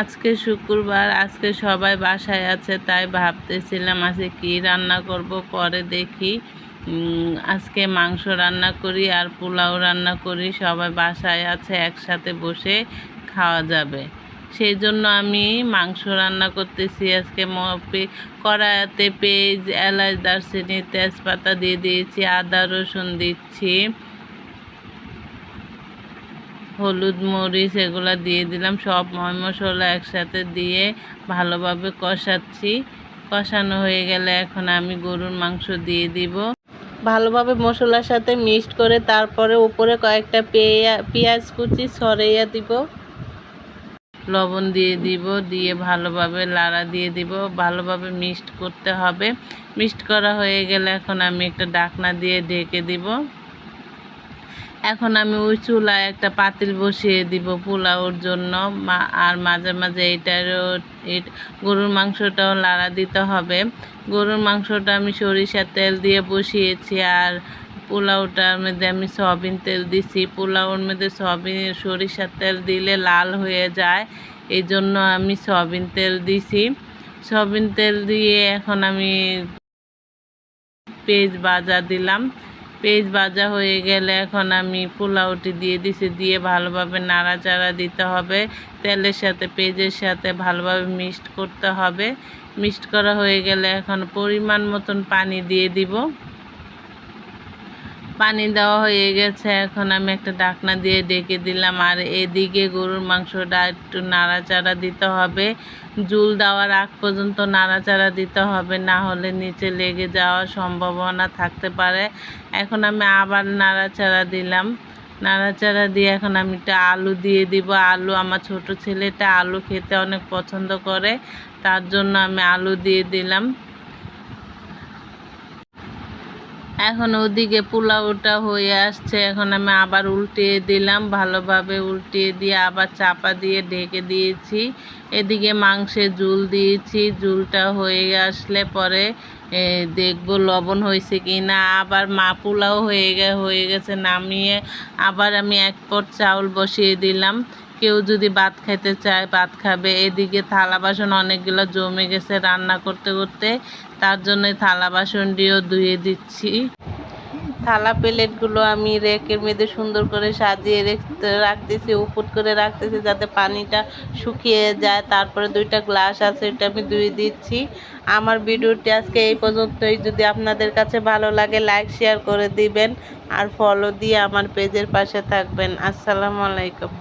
আজকে শুক্রবার, আজকে সবাই বাসায় আছে, তাই ভাবতেছিলাম আজকে কি রান্না করব, পরে দেখি। আজকে মাংস রান্না করি আর পোলাও রান্না করি, সবাই বাসায় আছে, একসাথে বসে খাওয়া যাবে। সেই জন্য আমি মাংস রান্না করতেছি, আজকে কড়াইতে পেঁয়াজ, এলাচ, দারচিনি, তেজপাতা দিয়ে দিয়েছি, আদা, রসুন দিচ্ছি। হলুদ, মরিচ এগুলো দিয়ে দিলাম। সব ময় মশলা একসাথে দিয়ে ভালোভাবে কষাচ্ছি। কষানো হয়ে গেলে এখন আমি গরুর মাংস দিয়ে দিব। ভালোভাবে মশলার সাথে মিক্সড করে তারপরে উপরে কয়েকটা পেঁয়া, পেঁয়াজ কুচি সরাইয়া দিব। লবণ দিয়ে দিব, দিয়ে ভালোভাবে লাড়া দিয়ে দিব। ভালোভাবে মিক্সড করতে হবে। মিক্সড করা হয়ে গেলে এখন আমি একটা ডাকনা দিয়ে ঢেকে দিব। এখন আমি ওই চুলায় একটা পাতিল বসিয়ে দিব পোলাওর জন্য। আর মাঝে মাঝে এটারও গরুর মাংসটাও লাড়া দিতে হবে। গরুর মাংসটা আমি সরিষার তেল দিয়ে বসিয়েছি, আর পোলাওটার মধ্যে আমি সয়াবিন তেল দিছি। পোলাওর মধ্যে সয়াবিন, সরিষার তেল দিলে লাল হয়ে যায় এই জন্য আমি সয়াবিন তেল দিছি। সয়াবিন তেল দিয়ে এখন আমি পেঁয়াজ ভাজা দিলাম। পেঁয়াজ ভাজা হয়ে গেলে এখন আমি পোলাওটি দিয়ে দিছি, দিয়ে ভালোভাবে নাড়াচাড়া দিতে হবে। তেলের সাথে, পেঁয়াজের সাথে ভালোভাবে মিক্সড করতে হবে। মিক্সড করা হয়ে গেলে এখন পরিমাণ মতন পানি দিয়ে দিব। পানি দেওয়া হয়ে গেছে। এখন আমি একটা ডাকনা দিয়ে ডেকে দিলাম। আর এদিকে গরুর মাংসটা একটু নাড়াচাড়া দিতে হবে। জুল দেওয়ার আগ পর্যন্ত নাড়াচাড়া দিতে হবে, না হলে নিচে লেগে যাওয়ার সম্ভাবনা থাকতে পারে। এখন আমি আবার নাড়াচাড়া দিলাম। নাড়াচাড়া দিয়ে এখন আমি একটা আলু দিয়ে দিব। আলু আমার ছোট ছেলেটা আলু খেতে অনেক পছন্দ করে, তার জন্য আমি আলু দিয়ে দিলাম। এখন ওদিকে পোলাওটা হয়ে আসছে। এখন আমি আবার উল্টিয়ে দিলাম, ভালোভাবে উল্টিয়ে দিয়ে আবার চাপা দিয়ে ঢেকে দিয়েছি। এদিকে মাংসের জুল দিয়েছি জুলটা হয়ে আসলে পরে দেখব লবণ হয়েছে কি না আবার মা পোলাও হয়ে গে, হয়ে গেছে নামিয়ে। আবার আমি এক পট চাউল বসিয়ে দিলাম। কেউ যদি ভাত খেতে চায়, ভাত খাবে। এদিকে থালা বাসন অনেকগুলো জমে গেছে রান্না করতে করতে। তার জন্য থালা বাসনটিও ধুয়ে দিচ্ছি। থালা প্লেটগুলো আমি রেকের মধ্যে সুন্দর করে সাজিয়ে রেখতে, রাখতেছি উপর করে রাখতেছি যাতে পানিটা শুকিয়ে যায়। তারপরে দুইটা গ্লাস আছে এটা আমি ধুয়ে দিচ্ছি। আমার ভিডিওটি আজকে এই পর্যন্তই। যদি আপনাদের কাছে ভালো লাগে, লাইক, শেয়ার করে দিবেন। আর ফলো দিয়ে আমার পেজের পাশে থাকবেন। আসসালামু আলাইকুম।